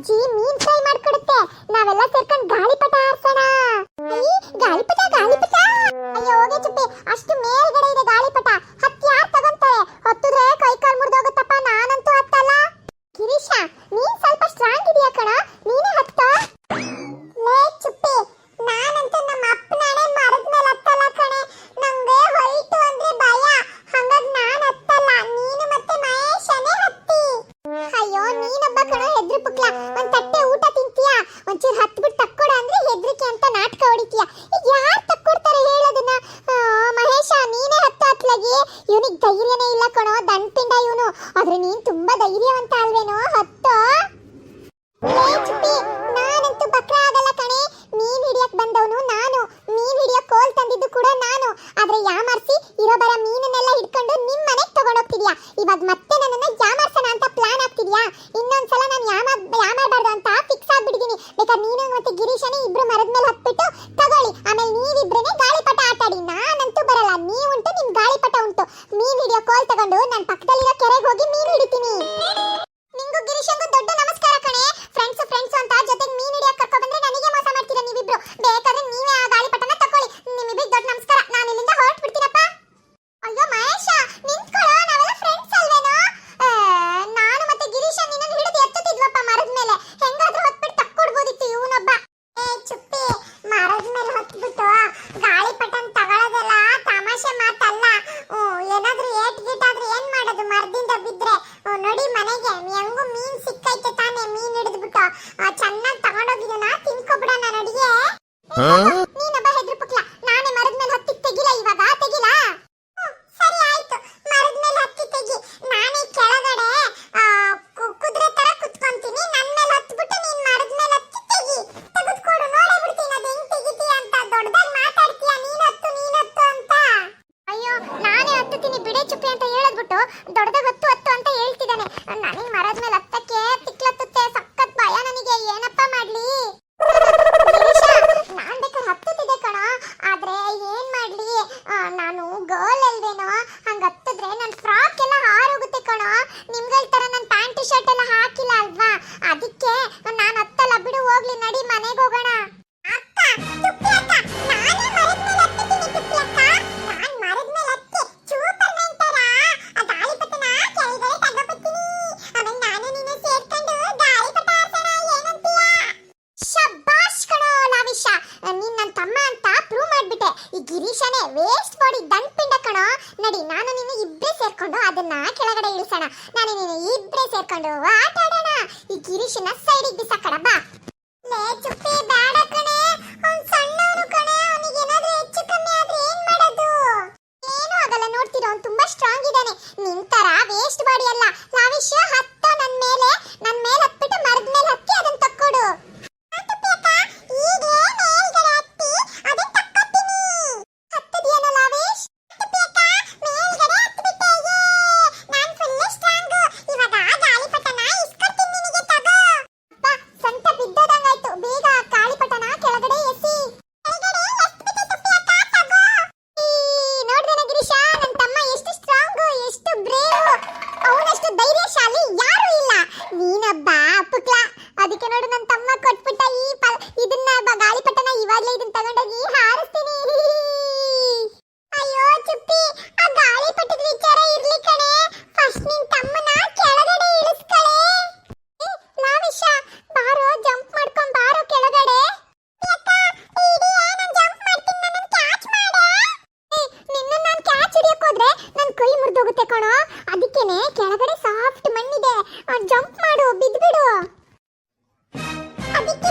Jimmy. ಇವಾಗ ಮತ್ತೆ ನನ್ನನ್ನ ಯಾಮಾರ್ಸಣ ಅಂತ ಪ್ಲಾನ್ ಆಗ್ತಿದ್ಯಾ ಇನ್ನೊಂದ್ಸಲ ನಾನು ಯಾಮ ಯಾಮಾರ್ಬಾರ್ದು ಅಂತ ಫಿಕ್ಸ್ ಆಗ್ಬಿಡ್ತೀನಿ ಬೇಕಾದ್ರೆ ನೀನು ಮತ್ತೆ ಗಿರೀಶನೇ ಇಬ್ರು ಮರದ ಮೇಲೆ ಹತ್ಬಿಟ್ಟು ತಗೊಳ್ಳಿ. ಆಮೇಲೆ ನೀವಿಬ್ರನ್ನೇ ಗಾಳಿಪಟ ಆಟಾಡಿ. ನಾನಂತೂ ಬರಲ್ಲ. ನೀವುಂಟು, ನಿಮ್ ಗಾಳಿಪಟ ಉಂಟು. ನೀ ವಿಡಿಯೋ ಕಾಲ್ ತಗೊಂಡು ನನ್ನ ಪಕ್ಕದಲ್ಲಿ ಹೆಂಗು ಮೀನ್ ಸಿಕ್ಕೈತೆ ತಾನೇ ಮೀನ್ ಹಿಡಿದ್ಬಿಟ್ಟು. ಚೆನ್ನಾಗಿ ತಗೊಂಡೋಗಿದ್ದಾನ ತಿನ್ಕೊಬಿಡೋಣ ನಡಿಗೆ. ನನ್ನ ನನಗೆ ಮರದ ಮೇಲೆ ಹತ್ತಕ್ಕೆ ತಿಕ್ಲತ್ತುತ್ತೆ. ಸಖತ್ ಭಯ ನನಗೆ. ಏನಪ್ಪ ಮಾಡ್ಲಿ? ನಾನ್ ಬೇಕಾದ್ರೆ ಹತ್ತುತ್ತಿದೆ ಕಣ. ಆದ್ರೆ ಏನ್ ಮಾಡ್ಲಿ? ನಾನು ಗರ್ಲ್ ಅಲ್ವೇನೋ? ಹಂಗ ಹತ್ತಿದ್ರೆ ನನ್ ಫ್ರಾಕ್ ಎಲ್ಲ ಹಾರೋಗುತ್ತೆ ಕಣ. ನಿಮ್ಗಳ ತರ ನನ್ ಪ್ಯಾಂಟ್ ಶರ್ಟ್ ಎಲ್ಲ ಹಾಕಿಲ್ಲ ಅಲ್ವಾ? ಅದಕ್ಕೆ ನಾನು ಹತ್ತಲ್ಲ. ಬಿಡು, ಹೋಗ್ಲಿ, ನಡಿ ನಡಿ, ನಾನು ನೀನು ಇಬ್ಬರೇ ಸೇರ್ಕೊಂಡು ಅದನ್ನ ಕೆಳಗಡೆ ಇಳಿಸೋಣ. ನಾನು ನೀನು ಇಬ್ಬರೇ ಸೇರ್ಕೊಂಡು ಆಟ ಆಡೋಣ ಈ ಗಿರೀಶನ ಸೈಡಿಗೆ ಬಿಸಾಕಡ ಬಾ. ಲೇ, ಚುಪ್ಪಿ ಬೇಡ ಹೋಗುತ್ತೆ ಕಣೋ. ಅದಕ್ಕೇನೆ ಕೆಳಗಡೆ ಸಾಫ್ಟ್ ಮಣ್ಣಿದೆ. ಜಂಪ್ ಮಾಡು ಬಿದ್ಬಿಡು. ಅದಕ್ಕೆ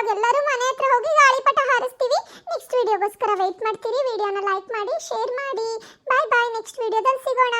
ಇವಾಗ ಎಲ್ಲರೂ ಮನೆ ಹತ್ರ ಹೋಗಿ ಗಾಳಿಪಟ ಹಾರಿಸ್ತೀವಿ. ನೆಕ್ಸ್ಟ್ ವಿಡಿಯೋಗೋಸ್ಕರ ವೆಯ್ಟ್ ಮಾಡ್ತೀರಿ. ವಿಡಿಯೋನ ಲೈಕ್ ಮಾಡಿ ಶೇರ್ ಮಾಡಿ. ಬಾಯ್ ಬಾಯ್ ನೆಕ್ಸ್ಟ್ ವಿಡಿಯೋದಲ್ಲಿ ಸಿಗೋಣ.